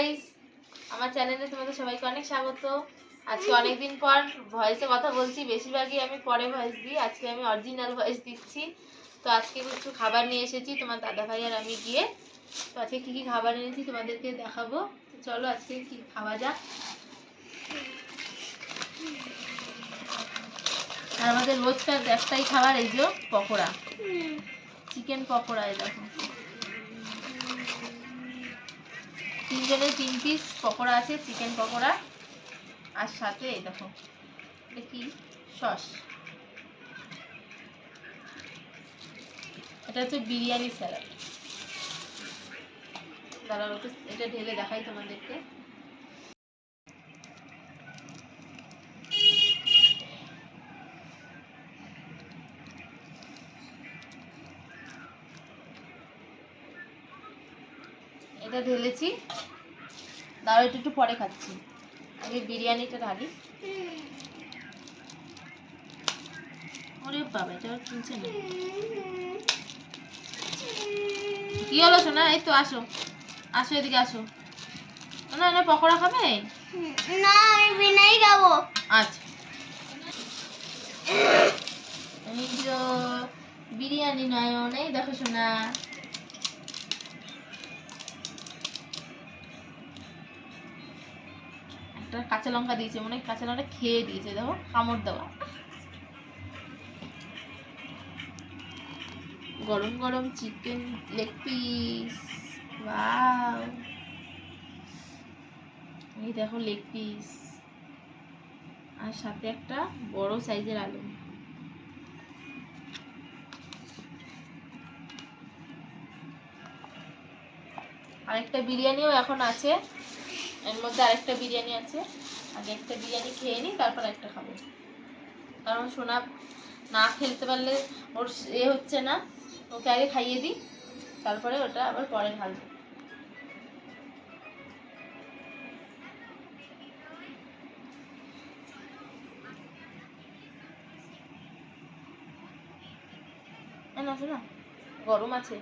Guys আমার চ্যানেলে তোমাদের সবাইকে অনেক স্বাগত। আজকে অনেকদিন পর ভয়েসে কথা বলছি বেশিরভাগই আমি পরে ভয়েস দিই আজকে আমি অরিজিনাল ভয়েস দিচ্ছি। তো আজকে একটু খাবার নিয়ে এসেছি তোমার দাদা ভাই আর আমি গিয়ে। তো আজকে কী কী খাবার এনেছি তোমাদেরকে দেখাবো। তো চলো আজকে কি খাওয়া যাক। আর আমাদের রোজকার একটাই খাবার এই যে পকোড়া। চিকেন পকোড়া এই দেখো। তিনজনের তিন পিস পকোড়া আছে চিকেন পকোড়া। আর সাথে এই দেখো, এটা কি? সস। এটা হচ্ছে বিরিয়ানি স্যালাড দাঁড়াও, এটা ঢেলে দেখাই তোমাদেরকে। এটা ঢেলেছি। দাঁড়াও এটা একটু পরে খাচ্ছি। আগে বিরিয়ানিটা ঢালি। ওরে বাবা এটা কিনছে না? কি হলো শোনা এই তো আসো। আসো এদিকে আসো। না না পকোড়া খাবে? না আমি বিনাই খাব। আচ্ছা। এই যে বিরিয়ানি নয় অনেক দেখো শোনা একটা কাঁচা লঙ্কা দিয়েছে, মনে কাঁচা লঙ্কা খেয়ে দিয়েছে, দেখো, কামড় দেওয়া। গরম গরম চিকেন লেগ পিস এই দেখো লেগ পিস আর সাথে একটা বড় সাইজের আলু। আরেকটা বিরিয়ানিও এখন আছে। এর মধ্যে আরেকটা বিরিয়ানি আছে। আগে একটা বিরিয়ানি খেয়ে নিই, তারপর একটা খাব। কারণ সোনা না খেলতে পারলে ওর এ হচ্ছে না। ওকে আগে খাইয়ে দিই, তারপরে ওটা আবার পরে ঢালবো। না শোনা, গরম আছে।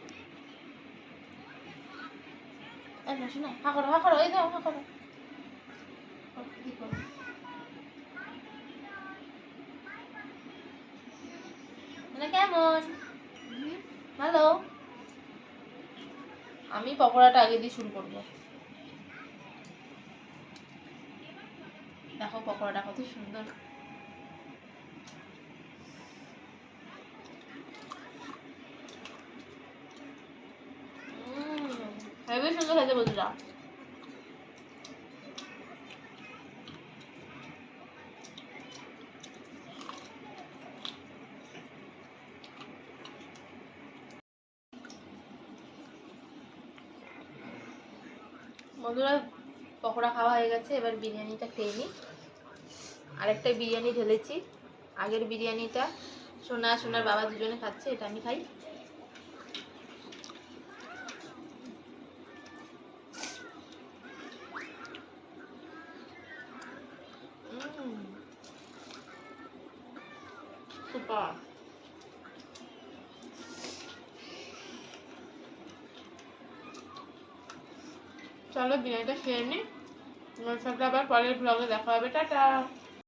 এই না শোনা হা করো হা করো? মানে হ্যালো আমি পকোড়াটা আগে দিয়ে শুরু করব। দেখো পকোড়াটা কত সুন্দর। হেবি সুন্দর খেতে বন্ধুরা। বন্ধুরা, পকোড়া খাওয়া হয়ে গেছে, এবার বিরিয়ানিটা খেয়ে নিই। আরেকটা বিরিয়ানি ঢেলেছি। আগের বিরিয়ানিটা সোনা সোনার বাবা দুজনে খাচ্ছে, এটা আমি খাই। Super. চলো বিরিয়ানিটা খেয়ে নিই তোমার সাথে আবার পরের ব্লগে দেখা হবে। টাটা!